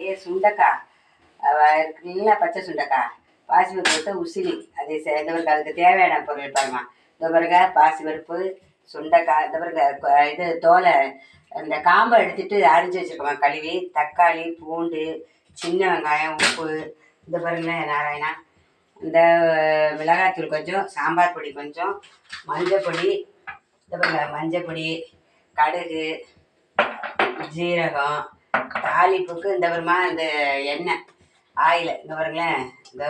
ஏ சுண்டக்காய் அவ இருக்குல்ல பச்சை சுண்டக்காய் பாசிப்பருப்பு போட்டு உசிலி. அது சே- இந்த அதுக்கு தேவையான பொருள் பாருமா. இந்த பிறகு பாசிப்பருப்பு சுண்டக்காய் இந்த பிறகு இது தோலை இந்த காம்பை எடுத்துட்டு அரிஞ்சு வச்சுருக்கோம் கழுவி. தக்காளி பூண்டு சின்ன வெங்காயம் உப்பு இந்த பாருங்களேன் நாராயணா. இந்த மிளகாய்த்தூள் கொஞ்சம் சாம்பார் பொடி கொஞ்சம் மஞ்சள் பொடி இந்த பாருங்க மஞ்சள் பொடி கடுகு ஜீரகம் தாளிப்புக்கு இந்த வருமா இந்த எண்ணெய் ஆயில். இந்த பாருங்களேன் இந்த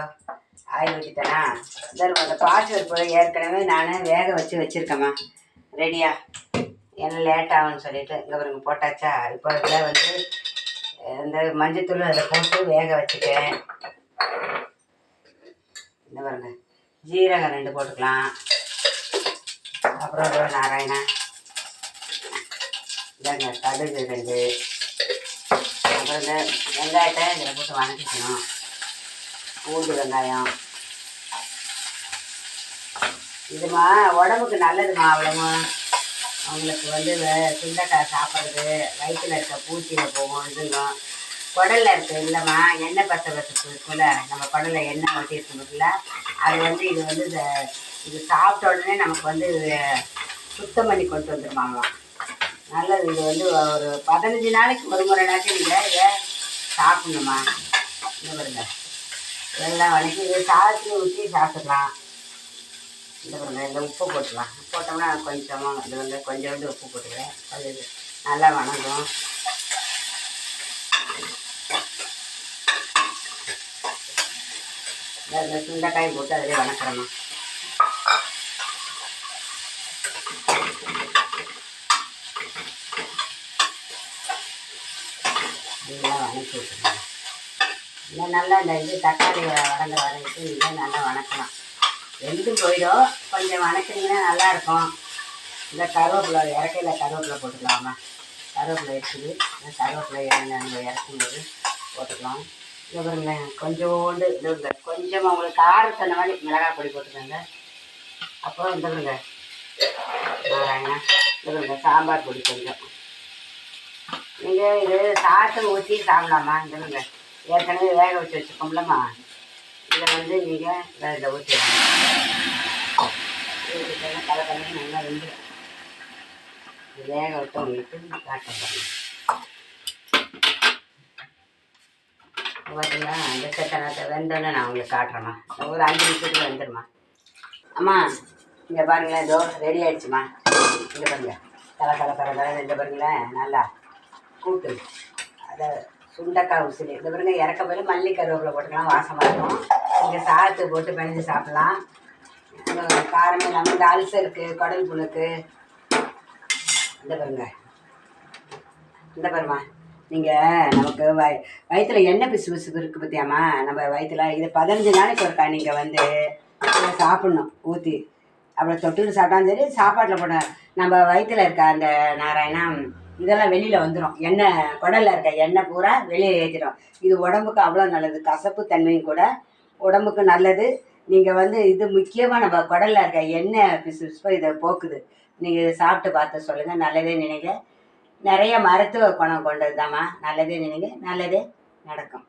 ஆயில் ஊற்றிட்டேனா இந்த பாருங்க, அந்த பாசிப்பருப்பு ஏற்கனவே நான் வேக வச்சு வச்சுருக்கேம்மா. ரெடியா? என்ன லேட் ஆகும்னு சொல்லிட்டு இந்த பாருங்க போட்டாச்சா? இப்போ இதில் வந்து இந்த மஞ்சத்தூள் அதை போட்டு வேக வச்சுட்டேன். இந்த பாருங்க ஜீரகம் ரெண்டு போட்டுக்கலாம். அப்புறம் நாராயணா. இதாங்க கடுகு ரெண்டு. அப்புறம் இந்த வெங்காயத்தை இதில் போட்டு வதக்கிக்கணும். பூண்டு வெங்காயம். இதுமா உடம்புக்கு நல்லதுமா அவ்வளோமா அவங்களுக்கு வந்து வே- சுண்டைக்காய் சாப்பிட்றது வயிற்றில் இருக்க பூச்சியில் போகும் இதுங்கும் குடலில் இருக்க இல்லைம்மா எண்ணெய் பசை பசப்பு இருக்குல்ல நம்ம குடலில் எண்ணெய் ஒட்டி அது வந்து இது வந்து இந்த- இது சாப்பிட்ட உடனே நமக்கு வந்து சுத்தம் பண்ணி கொண்டு வந்துருமாங்களாம். நல்லது. இது வந்து ஒரு பதினஞ்சு நாளைக்கு ஒரு முறை நாச்சும் நீங்கள் இதை சாப்பிடணுமா? இந்த பாருங்க. எல்லாம் வதக்கி இது சாதத்துக்கு ஊற்றி சாப்பிட்டுக்கலாம் இந்த பாருங்க. இந்த உப்பு போட்டுக்கலாம். போட்டோம்னா கொஞ்சமாக இது வந்து கொஞ்சோண்டு உப்பு போட்டுக்கிறேன். அது நல்லா வணங்கும். இந்த- இந்த சுண்டைக்காய் போட்டு அதிலே வணக்கிறோமா இதெல்லாம் வணக்கி விட்டுருங்க இன்னும் நல்லா இந்த இது தக்காளி வ- வதங்க வதங்கிட்டு இதெல்லாம் நல்லா வணக்கலாம் வெந்தும் போயிடும். கொஞ்சம் வணக்கினீங்கன்னா நல்லாயிருக்கும். இந்த கருவேப்பிலை இறக்கையில் கருவேப்பிலை போட்டுக்கலாமா? கருவேப்பிலை இருக்குது. இந்த கருவேப்பிலை நம்ம இறக்கும்போது போட்டுக்கலாம். இது பாருங்களேன் கொஞ்சோண்டு இது இந்த கொஞ்சமாக உங்களுக்கு காரம் தந்த மாதிரி மிளகாய் பொடி போட்டுக்கோங்க. அப்புறம் இந்த பாருங்க நாராயணா பாருங்க சாம்பார் பொடி கொஞ்சம். நீங்கள் இது சாதத்தை ஊற்றி சாப்பிடலாமா? சொல்லுங்க ஏற்கனவே வேக வச்சு வச்சுக்கோம்லம்மா இதை வந்து நீங்கள் இதில் ஊற்றிடலாம் ஊற்றிட்டா கலை கலந்து நல்லா வெந்துடும் வேக விட்டு உங்களுக்கு காட்டுறேன் பாருங்க பார்த்தீங்களா அந்த சத்தனத்தை வெந்தோடனே நான் உங்களுக்கு காட்டுறேம்மா. ஒரு அஞ்சு நிமிஷத்துக்கு வந்துடுமா அம்மா இங்கே பாருங்களேன் இதோ ரெடி ஆயிடுச்சுமா இங்கே பாருங்க. தலை தலை தலை தலை இந்த பாருங்களேன் நல்லா. கூட்டு. அதை சுண்டக்காய் உசிலி. இந்த பிறகு இறக்க போய் மல்லி கருவேப்பிலை போட்டுக்கலாம் வாசமாக இருக்கும். இங்கே சாத்து போட்டு பிணைஞ்சு சாப்பிட்லாம். காரம் இல்லாமல் இந்த அல்சருக்கு குடல் புழுக்கு. இந்த பாருங்க. இந்த பாருமா நீங்கள் நமக்கு வய வயிற்றுல எண்ணெய் பிசு பிசுப்பு இருக்குது பார்த்தியாம்மா நம்ம வயிற்றுல இது பதினஞ்சு நாளைக்கு ஒருக்கா நீங்கள் வந்து சாப்பிட்ணும் ஊற்றி அப்புறம் தொட்டுட்டு சாப்பிட்டாலும் சரி சாப்பாட்டில் போட நம்ம வயிற்றுல இருக்க அந்த நாராயணா இதெல்லாம் வெளியில் வந்துடும் எண்ணெய் குடலில் இருக்க எண்ணெய் பூரா வெளியே ஏற்றிடும் இது உடம்புக்கு அவ்வளோ நல்லது. கசப்பு தன்மையும் கூட உடம்புக்கு நல்லது. நீங்கள் வந்து இது முக்கியமாக நம்ம குடலில் இருக்க எண்ணெய் பிசு பிசுப்பை இதை போக்குது. நீங்கள் இதை சாப்பிட்டு பார்த்து சொல்லுங்கள் நல்லதே நினைங்க. நிறைய மருத்துவ குணம் கொண்டது நல்லதே நினைங்க. நல்லதே நடக்கும்.